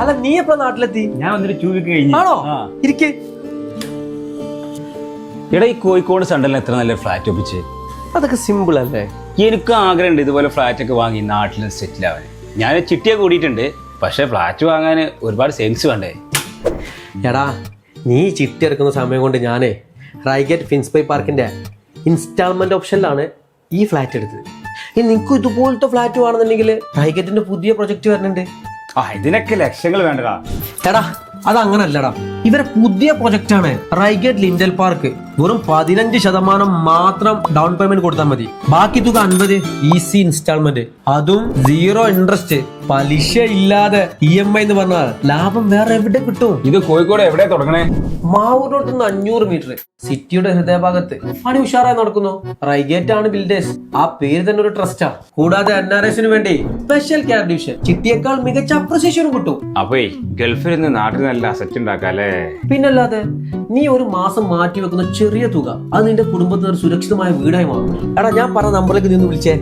അല്ല നീ എപ്പോ നാട്ടിലെത്തി? ഞാൻ വന്നിട്ട് ചൂവിക്ക് കഴിഞ്ഞു. ആണോ? ആ. ഇരിക്ക്. എടാ ഈ കോഴിക്കോട് സണ്ടലിന് എത്ര നല്ല ഫ്ലാറ്റ് ഒപ്പിച്ച്? അതൊക്കെ സിമ്പിൾ അല്ലേ? എനിക്ക് ആഗ്രഹമുണ്ട് ഇതുപോലെ ഫ്ലാറ്റ് ഒക്കെ വാങ്ങി നാട്ടിൽ സെറ്റിൽ ആവാൻ. ഞാൻ ചിട്ടിയെ കൂടിയിട്ടുണ്ട്. പക്ഷേ ഫ്ലാറ്റ് വാങ്ങാൻ ഒരുപാട് സെൻസ് വേണ്ടേ? എടാ നീ ചിട്ടി ഇറക്കുന്ന സമയം കൊണ്ട് ഞാനേ റൈഗറ്റ് ഫിൻസ്പൈ പാർക്കിന്റെ ഇൻസ്റ്റാൾമെന്റ് ഓപ്ഷനിലാണ് ഈ ഫ്ലാറ്റ് എടുത്തത്. ഇനി നിങ്ങൾക്ക് ഇതുപോലത്തെ ഫ്ലാറ്റ് വേണമെന്നുണ്ടെങ്കിൽ റൈഗേറ്റിന്റെ പുതിയ പ്രൊജക്റ്റ് വരുന്നുണ്ട് ആ ഇതിനൊക്കെ ലക്ഷങ്ങൾ വേണ്ടടാ. എടാ അത് അതങ്ങനല്ലടാ. ഇവരെ പുതിയ പ്രൊജക്റ്റ് ആണ് റൈഗറ്റ് ലിൻഡൽ പാർക്ക് വെറും പതിനഞ്ച് ശതമാനം മാത്രം ഡൗൺ പേയ്മെന്റ് കൊടുത്താൽ മതി. ബാക്കി തുക അൻപത് ഈസി ഇൻസ്റ്റാൾമെന്റ് അതും സീറോ ഇൻട്രസ്റ്റ് പലിശ ഇല്ലാതെ ഇ എം ഐ എന്ന് പറഞ്ഞാൽ ലാഭം വേറെ എവിടെ കിട്ടും? ഇത് കോഴിക്കോട് എവിടെ തുടങ്ങണേ? മാവൂരോട്ട് നിന്ന് അഞ്ഞൂറ് മീറ്റർ സിറ്റിയുടെ ഹൃദയഭാഗത്ത്. പണി ഉഷാറായി നടക്കുന്നു. റൈഗേറ്റ് ആണ് ബിൽഡേഴ്സ്. ആ പേര് തന്നെ ഒരു ട്രസ്റ്റാ കൂടാതെ എൻ ആർ എസിന് വേണ്ടി സ്പെഷ്യൽ കെയർ ഡിവിഷൻ ചിട്ടിയേക്കാൾ മികച്ച അപ്രിസിയേഷനും കിട്ടും. അപ്പേ ഗൾഫിൽ നിന്ന് നാട്ടിൽ നല്ല അസറ്റ് ഉണ്ടാക്കാല്ലേ പിന്നല്ലാതെ നീ ഒരു മാസം മാറ്റി വെക്കുന്ന ചെറിയ തുക അത് നിന്റെ കുടുംബത്തിന് ഒരു സുരക്ഷിതമായ വീടായി മാറും. എടാ ഞാൻ പറഞ്ഞ നമ്പറിലേക്ക് നിന്ന് വിളിച്ചേ.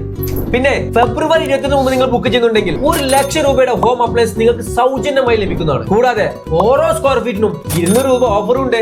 പിന്നെ ഫെബ്രുവരി ഇരുപത്തിന് മുമ്പ് നിങ്ങൾ ബുക്ക് ചെയ്യുന്നുണ്ടെങ്കിൽ ഒരു ലക്ഷം രൂപയുടെ ഹോം അപ്ലയൻസ് നിങ്ങൾക്ക് സൗജന്യമായി ലഭിക്കുന്നതാണ്. കൂടാതെ ഓരോ സ്ക്വയർ ഫീറ്റിനും ഇരുന്നൂറ് രൂപ ഓഫറും ഉണ്ട്.